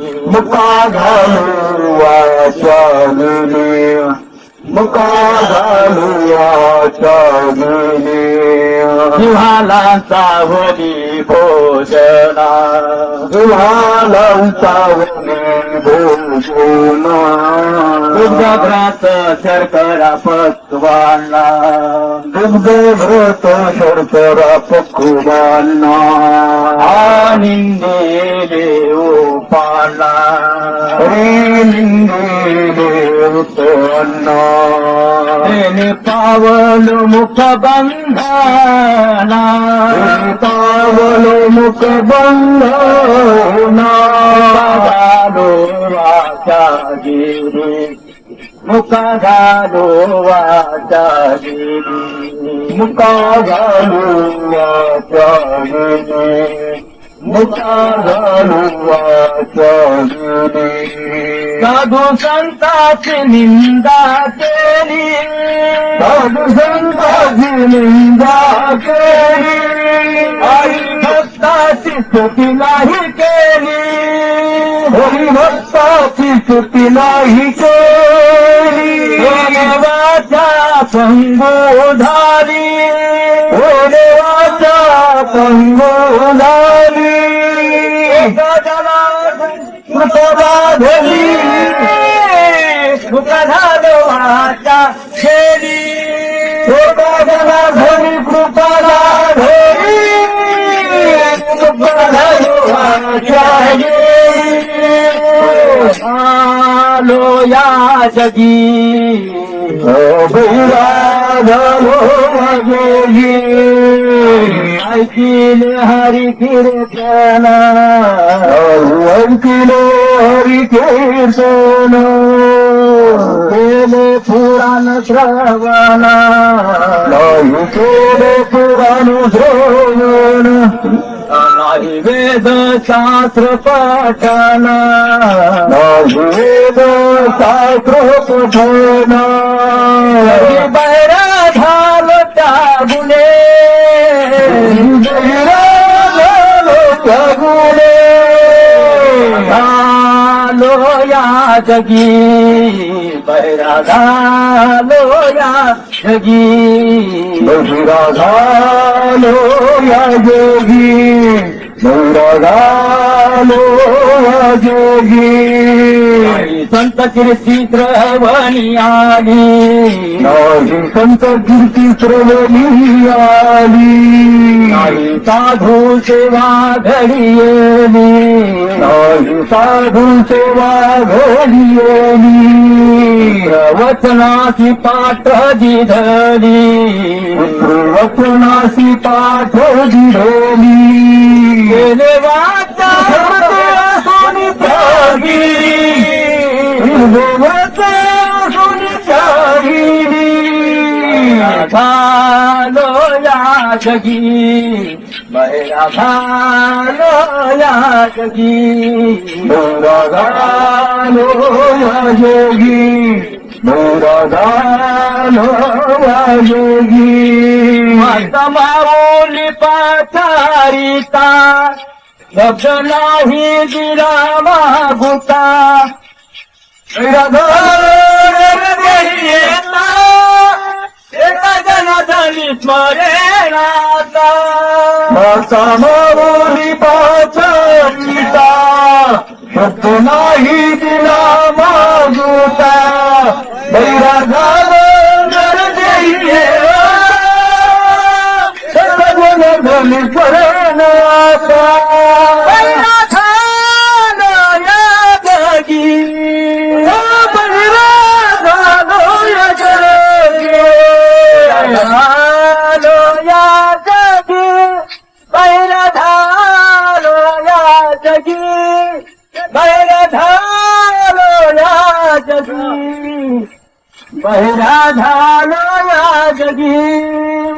मुका घालू वाचागले मुका घालू वाचागले जिव्हाला सावली भोजना. तुम्हाला चावणे भोजना दुग्धभ्रात शर्करा पक्वाना. दुग्ध भ्रत शर्करा पक्वाना आणि उपाना la ೇನಿ ಪಾವಲು ಮುಖ ಬಂಧನ ಪಾವಲು ಮುಖ ಬಂಧನಾರು ವಾಚಾಗಿರಿ ಮುಖಗಾಲು ವಾಚಾಗಿರಿ ಮುಖಗಾಲು ವಾಚಾಗಿರಿ गिरी मुका घालू वाचागले मुका घालू वाचागले साधू संताची निंदा केली साधू संताची निंदा केली आई भक्ताची स्तुती नाही केली हरिभक्ताची स्तुती नाही केली देवाच्या संगोधारी हो देवाचा पंगोलाली कृपा धरी सुखधारवाच्या शेरी कृपा जला धरी कृपा धरी कृपा धरी आलो या जगी. हो हरी কিলে হারি কিরে কেনা কিলে হরি কীর্তন কেলে পুরাণ শ্রবণা কেলে পুরাণ শ্রবণ নাই বেদ ছাত্র পাঠনা নাই বেদ ছাত্র পঠনা जगी बैरा झालो या जगी राधालो या जोगी राधालो या जोगी संत कीर्ती श्रवणी आली संत कीर्ती श्रवणी आली साधू सेवा घडियेली नाही साधू सेवा घडियेली वचनाची पाठ दिधली वचनासी पाठ दिढोली गेले वाचा सोनी झालो या जगी बैरा झालो या जगी गालो या जोगी गालो या जोगी माता माऊली पाचारिता शब्द नाही दिला मागुता. एका जनाधनी स्मरेणाता माता माऊली पाचीता نه سايا جڳي يا جگي.